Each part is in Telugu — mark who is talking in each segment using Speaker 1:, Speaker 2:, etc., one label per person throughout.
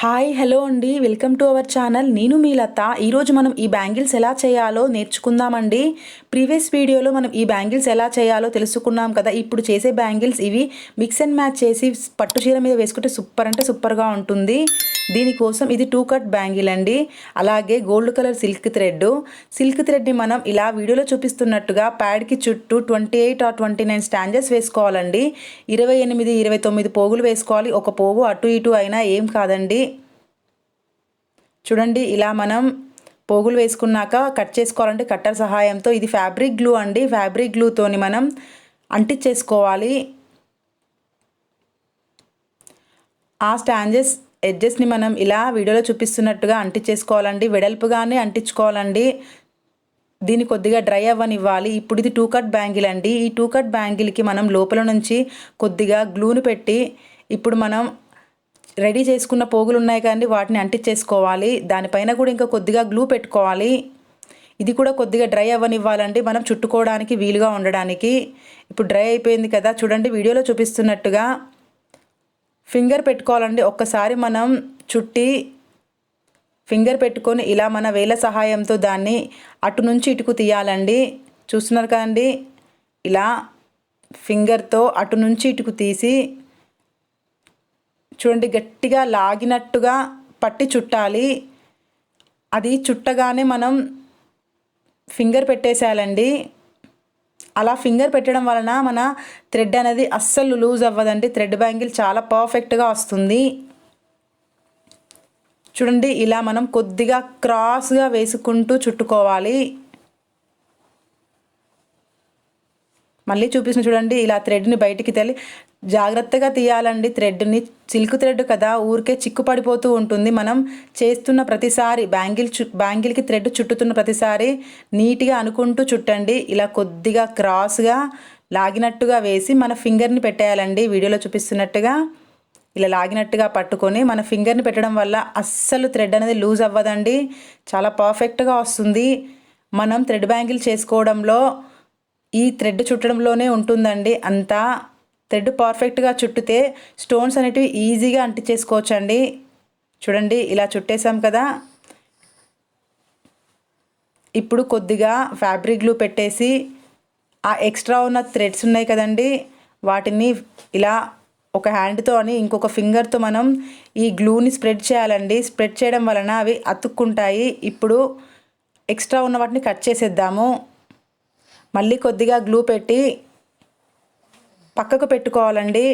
Speaker 1: హాయ్ హలో అండి. Welcome to our channel. నేను మీ లత. ఈరోజు మనం ఈ బ్యాంగిల్స్ ఎలా చేయాలో నేర్చుకుందామండి. ప్రీవియస్ వీడియోలో మనం ఈ బ్యాంగిల్స్ ఎలా చేయాలో తెలుసుకున్నాం కదా. ఇప్పుడు చేసే బ్యాంగిల్స్ ఇవి మిక్స్ అండ్ మ్యాచ్ చేసి పట్టు చీర మీద వేసుకుంటే సూపర్ అంటే సూపర్గా ఉంటుంది. దీనికోసం ఇది టూ కట్ బ్యాంగిల్ అండి. అలాగే gold colour silk thread silk థ్రెడ్ని మనం ఇలా వీడియోలో చూపిస్తున్నట్టుగా ప్యాడ్కి చుట్టూ twenty eight or twenty nine stanzas వేసుకోవాలండి. ఇరవై ఎనిమిది ఇరవై తొమ్మిది పోగులు వేసుకోవాలి. ఒక పోగు అటు ఇటు అయినా ఏం కాదండి. చూడండి ఇలా మనం పోగులు వేసుకున్నాక కట్ చేసుకోవాలంటే కట్టర్ సహాయంతో ఇది ఫ్యాబ్రిక్ గ్లూ అండి. ఫ్యాబ్రిక్ గ్లూతోని మనం అంటించేసుకోవాలి. ఆ స్టాంజెస్ ఎడ్జెస్ని మనం ఇలా వీడియోలో చూపిస్తున్నట్టుగా అంటించేసుకోవాలండి. వెడల్పుగానే అంటించుకోవాలండి. దీన్ని కొద్దిగా డ్రై అవ్వనివ్వాలి. ఇప్పుడు ఇది టూ కట్ బ్యాంగిల్ అండి. ఈ టూ కట్ బ్యాంగిల్కి మనం లోపల నుంచి కొద్దిగా గ్లూను పెట్టి ఇప్పుడు మనం రెడీ చేసుకున్న పోగులు ఉన్నాయి కదండి వాటిని అంటించేసుకోవాలి. దానిపైన కూడా ఇంకా కొద్దిగా గ్లూ పెట్టుకోవాలి. ఇది కూడా కొద్దిగా డ్రై అవ్వనివ్వాలండి. మనం చుట్టుకోవడానికి వీలుగా ఉండడానికి. ఇప్పుడు డ్రై అయిపోయింది కదా. చూడండి వీడియోలో చూపిస్తున్నట్టుగా ఫింగర్ పెట్టుకోవాలండి. ఒక్కసారి మనం చుట్టి ఫింగర్ పెట్టుకొని ఇలా మన వేల సహాయంతో దాన్ని అటు నుంచి ఇటుకు తీయాలండి. చూస్తున్నారు కదండి? ఇలా ఫింగర్తో అటు నుంచి ఇటుకు తీసి చూడండి గట్టిగా లాగినట్టుగా పట్టి చుట్టాలి. అది చుట్టగానే మనం ఫింగర్ పెట్టేసేయాలండి. అలా ఫింగర్ పెట్టడం వలన మన థ్రెడ్ అనేది అస్సలు లూజ్ అవ్వదండి. థ్రెడ్ బ్యాంగిల్ చాలా పర్ఫెక్ట్గా వస్తుంది. చూడండి ఇలా మనం కొద్దిగా క్రాస్గా వేసుకుంటూ చుట్టుకోవాలి. మళ్ళీ చూపిస్తున్న చూడండి ఇలా థ్రెడ్ని బయటికి తెలి జాగ్రత్తగా తీయాలండి. థ్రెడ్ని సిల్క్ థ్రెడ్ కదా ఊరికే చిక్కు పడిపోతూ ఉంటుంది. మనం చేస్తున్న ప్రతిసారి బ్యాంగిల్ చు బ్యాంగిల్కి థ్రెడ్ చుట్టుతున్న ప్రతిసారి నీట్గా అనుకుంటూ చుట్టండి. ఇలా కొద్దిగా క్రాస్గా లాగినట్టుగా వేసి మన ఫింగర్ని పెట్టేయాలండి. వీడియోలో చూపిస్తున్నట్టుగా ఇలా లాగినట్టుగా పట్టుకొని మన ఫింగర్ని పెట్టడం వల్ల అస్సలు థ్రెడ్ అనేది లూజ్ అవ్వదండి. చాలా పర్ఫెక్ట్గా వస్తుంది. మనం థ్రెడ్ బ్యాంగిల్ చేసుకోవడంలో ఈ థ్రెడ్ చుట్టడంలోనే ఉంటుందండి. అంతా థ్రెడ్ పర్ఫెక్ట్గా చుట్టితే స్టోన్స్ అనేటివి ఈజీగా అంటించేసుకోవచ్చండి. చూడండి ఇలా చుట్టేసాం కదా. ఇప్పుడు కొద్దిగా ఫ్యాబ్రిక్ గ్లూ పెట్టేసి ఆ ఎక్స్ట్రా ఉన్న థ్రెడ్స్ ఉన్నాయి కదండి. వాటిని ఇలా ఒక హ్యాండ్తో అని ఇంకొక ఫింగర్తో మనం ఈ గ్లూని స్ప్రెడ్ చేయాలండి. స్ప్రెడ్ చేయడం వలన అవి అతుక్కుంటాయి. ఇప్పుడు ఎక్స్ట్రా ఉన్న వాటిని కట్ చేసేద్దాము. మళ్ళీ కొద్దిగా గ్లూ పెట్టి పక్కకు పెట్టుకోవాలండి.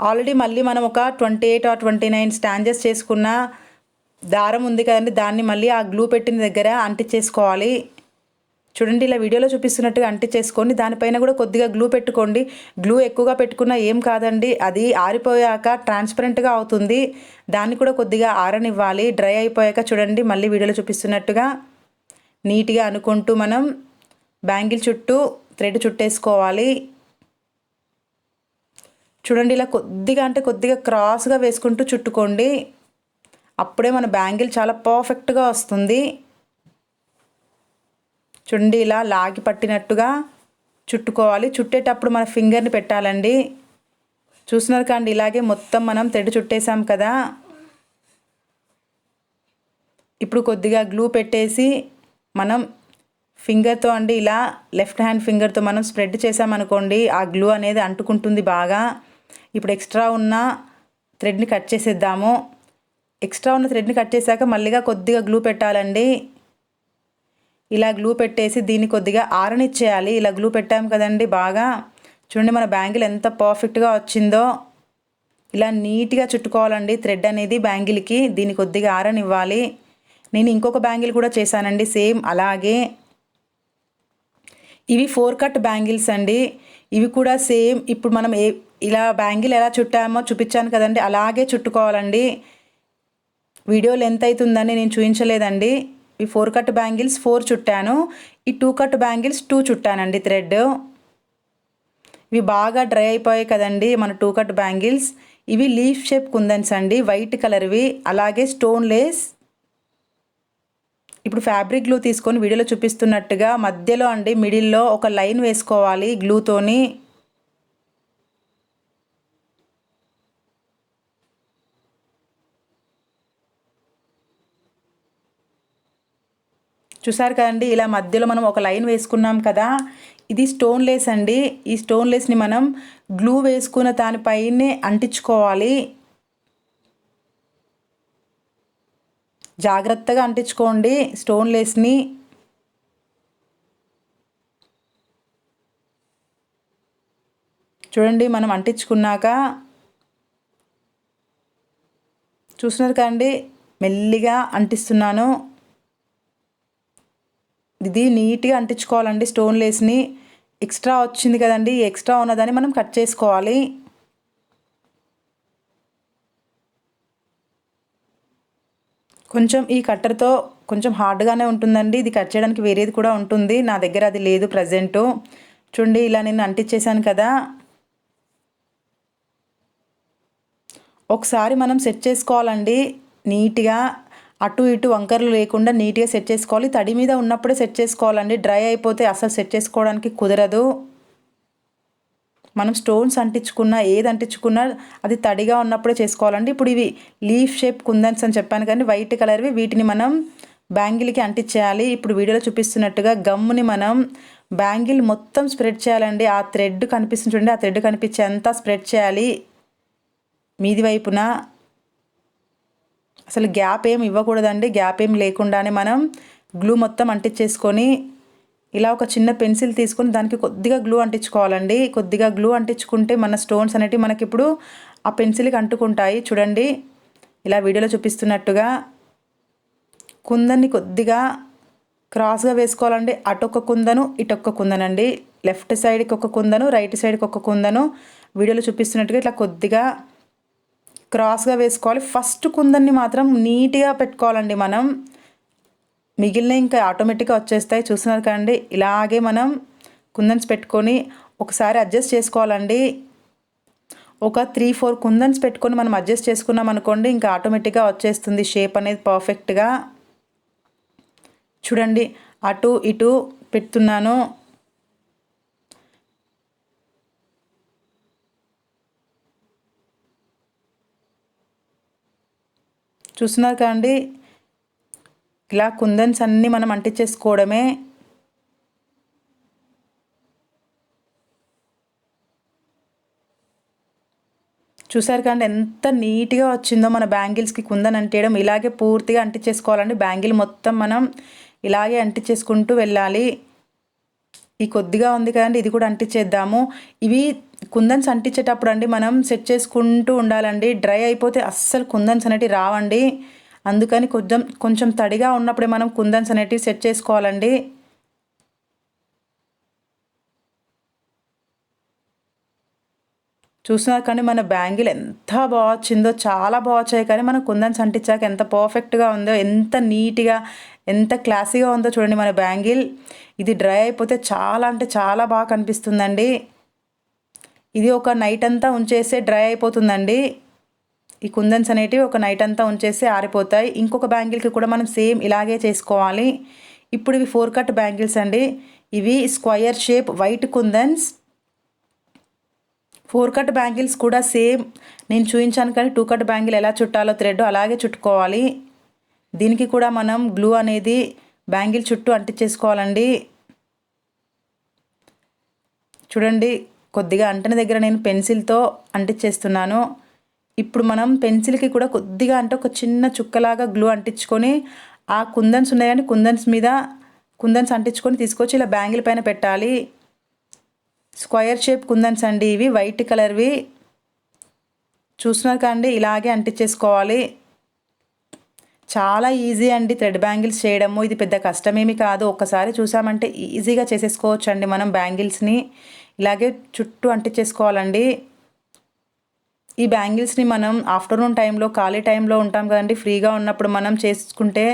Speaker 1: ఆల్రెడీ మళ్ళీ మనం ఒక twenty eight or twenty nine stanzas చేసుకున్న దారం ఉంది కదండి. దాన్ని మళ్ళీ ఆ గ్లూ పెట్టిన దగ్గర అంటించేసుకోవాలి. చూడండి ఇలా వీడియోలో చూపిస్తున్నట్టుగా అంటించేసుకోండి. దానిపైన కూడా కొద్దిగా గ్లూ పెట్టుకోండి. గ్లూ ఎక్కువగా పెట్టుకున్నా ఏం కాదండి. అది ఆరిపోయాక ట్రాన్స్పరెంట్గా అవుతుంది. దాన్ని కూడా కొద్దిగా ఆరనివ్వాలి. డ్రై అయిపోయాక చూడండి మళ్ళీ వీడియోలో చూపిస్తున్నట్టుగా నీట్గా అనుకుంటూ మనం బ్యాంగిల్ చుట్టూ థ్రెడ్ చుట్టేసుకోవాలి. చూడండి ఇలా కొద్దిగా అంటే కొద్దిగా క్రాస్గా వేసుకుంటూ చుట్టుకోండి. అప్పుడే మన బ్యాంగిల్ చాలా పర్ఫెక్ట్గా వస్తుంది. చూడండి ఇలా లాగి పట్టినట్టుగా చుట్టుకోవాలి. చుట్టేటప్పుడు మన ఫింగర్ని పెట్టాలండి. చూస్తున్నారు కాండి ఇలాగే మొత్తం మనం తెడ్డు చుట్టేసాం కదా. ఇప్పుడు కొద్దిగా గ్లూ పెట్టేసి మనం ఫింగర్తో అండి ఇలా లెఫ్ట్ హ్యాండ్ ఫింగర్తో మనం స్ప్రెడ్ చేసామనుకోండి ఆ గ్లూ అనేది అంటుకుంటుంది బాగా. ఇప్పుడు ఎక్స్ట్రా ఉన్న థ్రెడ్ని కట్ చేసేద్దాము. ఎక్స్ట్రా ఉన్న థ్రెడ్ని కట్ చేశాక మళ్ళీగా కొద్దిగా గ్లూ పెట్టాలండి. ఇలా గ్లూ పెట్టేసి దీన్ని కొద్దిగా ఆరనిచ్చేయాలి. ఇలా గ్లూ పెట్టాము కదండి బాగా. చూడండి మన బ్యాంగిల్ ఎంత పర్ఫెక్ట్గా వచ్చిందో. ఇలా నీట్గా చుట్టుకోవాలండి థ్రెడ్ అనేది బ్యాంగిల్కి. దీన్ని కొద్దిగా ఆరనివ్వాలి. నేను ఇంకొక బ్యాంగిల్ కూడా చేశానండి సేమ్ అలాగే. ఇవి ఫోర్ కట్ బ్యాంగిల్స్ అండి. ఇవి కూడా సేమ్ ఇప్పుడు మనం ఏ ఇలా బ్యాంగిల్ ఎలా చుట్టామో చూపించాను కదండి. అలాగే చుట్టుకోవాలండి. వీడియో లెంత్ అవుతుందని నేను చూపించలేదండి. ఈ ఫోర్ కట్ బ్యాంగిల్స్ ఫోర్ చుట్టాను. ఈ టూ కట్ బ్యాంగిల్స్ టూ చుట్టానండి థ్రెడ్. ఇవి బాగా డ్రై అయిపోయాయి కదండి మన టూ కట్ బ్యాంగిల్స్. ఇవి లీఫ్ షేప్ కుందన్స్ అండి. వైట్ కలర్వి. అలాగే స్టోన్ లేస్. ఇప్పుడు ఫ్యాబ్రిక్ గ్లూ తీసుకొని వీడియోలో చూపిస్తున్నట్టుగా మధ్యలో అండి మిడిల్లో ఒక లైన్ వేసుకోవాలి గ్లూతోని చూసారు కదండి ఇలా మధ్యలో మనం ఒక లైన్ వేసుకున్నాం కదా ఇది స్టోన్ లేస్ అండి. ఈ స్టోన్ లేస్ని మనం గ్లూ వేసుకున్న దానిపైనే అంటించుకోవాలి. జాగ్రత్తగా అంటించుకోండి. స్టోన్ లేస్ని. చూడండి మనం అంటించుకున్నాక చూస్తున్నారు కదండి మెల్లిగా అంటిస్తున్నాను. ఇది నీట్గా అంటించుకోవాలండి స్టోన్ లేస్ని. ఎక్స్ట్రా వచ్చింది కదండి ఎక్స్ట్రా ఉన్నదాన్ని మనం కట్ చేసుకోవాలి. కొంచెం ఈ కట్టర్తో కొంచెం హార్డ్గానే ఉంటుందండి. ఇది కట్ చేయడానికి వేరేది కూడా ఉంటుంది. నా దగ్గర అది లేదు ప్రజెంటు. చూడండి ఇలా నేను అంటించేసాను కదా. ఒకసారి మనం సెట్ చేసుకోవాలండి. నీట్గా అటు ఇటు వంకర్లు లేకుండా నీట్గా సెట్ చేసుకోవాలి. తడి మీద ఉన్నప్పుడే సెట్ చేసుకోవాలండి. డ్రై అయిపోతే అసలు సెట్ చేసుకోవడానికి కుదరదు. మనం స్టోన్స్ అంటించుకున్నా ఏది అంటించుకున్నా అది తడిగా ఉన్నప్పుడే చేసుకోవాలండి. ఇప్పుడు ఇవి లీఫ్ షేప్ కుందన్స్ అని చెప్పాను కానీ వైట్ కలర్వి వీటిని మనం బ్యాంగిల్కి అంటించేయాలి. ఇప్పుడు వీడియోలో చూపిస్తున్నట్టుగా గమ్ముని మనం బ్యాంగిల్ మొత్తం స్ప్రెడ్ చేయాలండి. ఆ థ్రెడ్ కనిపిస్తుంది చూడండి ఆ థ్రెడ్ కనిపించేంత స్ప్రెడ్ చేయాలి. మీది వైపున అసలు గ్యాప్ ఏం ఇవ్వకూడదండి. గ్యాప్ ఏం లేకుండానే మనం గ్లూ మొత్తం అంటించేసుకొని ఇలా ఒక చిన్న పెన్సిల్ తీసుకొని దానికి కొద్దిగా గ్లూ అంటించుకోవాలండి. కొద్దిగా గ్లూ అంటించుకుంటే మన స్టోన్స్ అనేవి మనకి ఇప్పుడు ఆ పెన్సిల్కి అంటుకుంటాయి. చూడండి ఇలా వీడియోలో చూపిస్తున్నట్టుగా కుందని కొద్దిగా క్రాస్గా వేసుకోవాలండి. అటొక్క కుందను ఇటొక్క కుందనండి. లెఫ్ట్ సైడ్కి ఒక కుందను రైట్ సైడ్కి ఒక కుందను. వీడియోలో చూపిస్తున్నట్టుగా ఇట్లా కొద్దిగా క్రాస్గా వేసుకోవాలి. ఫస్ట్ కుందన్ని మాత్రం నీట్గా పెట్టుకోవాలండి మనం. మిగిలిన ఇంకా ఆటోమేటిక్గా వచ్చేస్తాయి. చూస్తున్నారు కదండి. ఇలాగే మనం కుందన్స్ పెట్టుకొని ఒకసారి అడ్జస్ట్ చేసుకోవాలండి. ఒక త్రీ ఫోర్ కుందన్స్ పెట్టుకొని మనం అడ్జస్ట్ చేసుకున్నాం అనుకోండి ఇంకా ఆటోమేటిక్గా వచ్చేస్తుంది. షేప్ అనేది పర్ఫెక్ట్గా చూడండి. అటు ఇటు పెడుతున్నాను. చూస్తున్నారు కదండి. ఇలా కుందన్స్ అన్నీ మనం అంటించేసుకోవడమే చూసారు కానీ ఎంత నీట్గా వచ్చిందో మన బ్యాంగిల్స్కి కుందన్ అంటేయడం. ఇలాగే పూర్తిగా అంటించేసుకోవాలండి. బ్యాంగిల్ మొత్తం మనం ఇలాగే అంటించేసుకుంటూ వెళ్ళాలి. ఈ కొద్దిగా ఉంది కదండి ఇది కూడా అంటించేద్దాము. ఇవి కుందన్స్ అంటించేటప్పుడు అండి మనం సెట్ చేసుకుంటూ ఉండాలండి. డ్రై అయిపోతే అస్సలు కుందన్స్ అనేటివి రావండి. అందుకని కొంచెం కొంచెం తడిగా ఉన్నప్పుడే మనం కుందన్స్ అనేటివి సెట్ చేసుకోవాలండి. చూసినా కానీ మన బ్యాంగిల్ ఎంత బాగా వచ్చిందో చాలా బాగా వచ్చాయి. కానీ మనం కుందన్స్ అంటించాక ఎంత పర్ఫెక్ట్గా ఉందో ఎంత నీట్గా ఎంత క్లాసీగా ఉందో చూడండి మన బ్యాంగిల్. ఇది డ్రై అయిపోతే చాలా అంటే చాలా బాగా కనిపిస్తుందండి. ఇది ఒక నైట్ అంతా ఉంచేస్తే డ్రై అయిపోతుందండి. ఈ కుందన్స్ అనేటివి ఒక నైట్ అంతా ఉంచేసి ఆరిపోతాయి. ఇంకొక బ్యాంగిల్కి కూడా మనం సేమ్ ఇలాగే చేసుకోవాలి. ఇప్పుడు ఇవి ఫోర్ కట్ బ్యాంగిల్స్ అండి. ఇవి square shape white kundans. Four cut bangles కూడా సేమ్. నేను చూపించాను కానీ టూ కట్ బ్యాంగిల్ ఎలా చుట్టాలో థ్రెడ్ అలాగే చుట్టుకోవాలి. దీనికి కూడా మనం గ్లూ అనేది బ్యాంగిల్ చుట్టూ అంటించేసుకోవాలండి. చూడండి కొద్దిగా అంటని దగ్గర నేను పెన్సిల్తో అంటించేస్తున్నాను. ఇప్పుడు మనం పెన్సిల్కి కూడా కొద్దిగా అంటే ఒక చిన్న చుక్కలాగా గ్లూ అంటించుకొని ఆ కుందన్స్ ఉన్నాయని కుందన్స్ మీద కుందన్స్ అంటించుకొని తీసుకొచ్చి ఇలా బ్యాంగిల్ పైన పెట్టాలి. స్క్వయర్ షేప్ కుందన్స్ అండి ఇవి వైట్ కలర్వి. చూస్తున్నారు కండి ఇలాగే అంటించేసుకోవాలి. చాలా ఈజీ అండి థ్రెడ్ బ్యాంగిల్స్ చేయడము. ఇది పెద్ద కష్టమేమి కాదు. ఒక్కసారి చూసామంటే ఈజీగా చేసేసుకోవచ్చు అండి మనం బ్యాంగిల్స్ని. ఇలాగే చుట్టూ అంటించేసుకోవాలండి. ఈ బ్యాంగిల్స్ని మనం ఆఫ్టర్నూన్ టైంలో ఖాళీ టైంలో ఉంటాం కదండి. ఫ్రీగా ఉన్నప్పుడు మనం చేసుకుంటే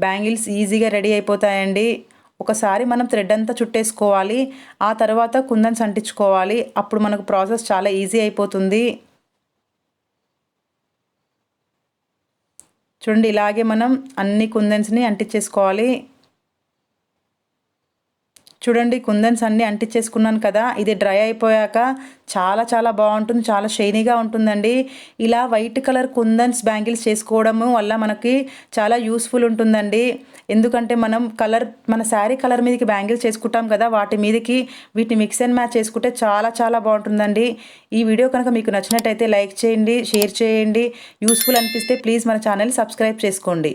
Speaker 1: బ్యాంగిల్స్ ఈజీగా రెడీ అయిపోతాయండి. ఒకసారి మనం థ్రెడ్ అంతా చుట్టేసుకోవాలి. ఆ తర్వాత కుందన్స్ అంటించుకోవాలి. అప్పుడు మనకు ప్రాసెస్ చాలా ఈజీ అయిపోతుంది. చూడండి ఇలాగే మనం అన్ని కుందన్స్ని అంటించేసుకోవాలి. చూడండి కుందన్స్ అన్నీ అంటించేసుకున్నాను కదా ఇది డ్రై అయిపోయాక చాలా చాలా బాగుంటుంది చాలా షైనీగా ఉంటుందండి. ఇలా వైట్ కలర్ కుందన్స్ బ్యాంగిల్స్ చేసుకోవడము వల్ల మనకి చాలా యూస్ఫుల్ ఉంటుందండి. ఎందుకంటే మనం కలర్ మన శారీ కలర్ మీదకి బ్యాంగిల్స్ చేసుకుంటాం కదా వాటి మీదకి వీటిని మిక్స్ అండ్ మ్యాచ్ చేసుకుంటే చాలా చాలా బాగుంటుందండి. ఈ వీడియో కనుక మీకు నచ్చినట్టయితే లైక్ చేయండి షేర్ చేయండి. యూస్ఫుల్ అనిపిస్తే ప్లీజ్ మన ఛానల్ సబ్స్క్రైబ్ చేసుకోండి.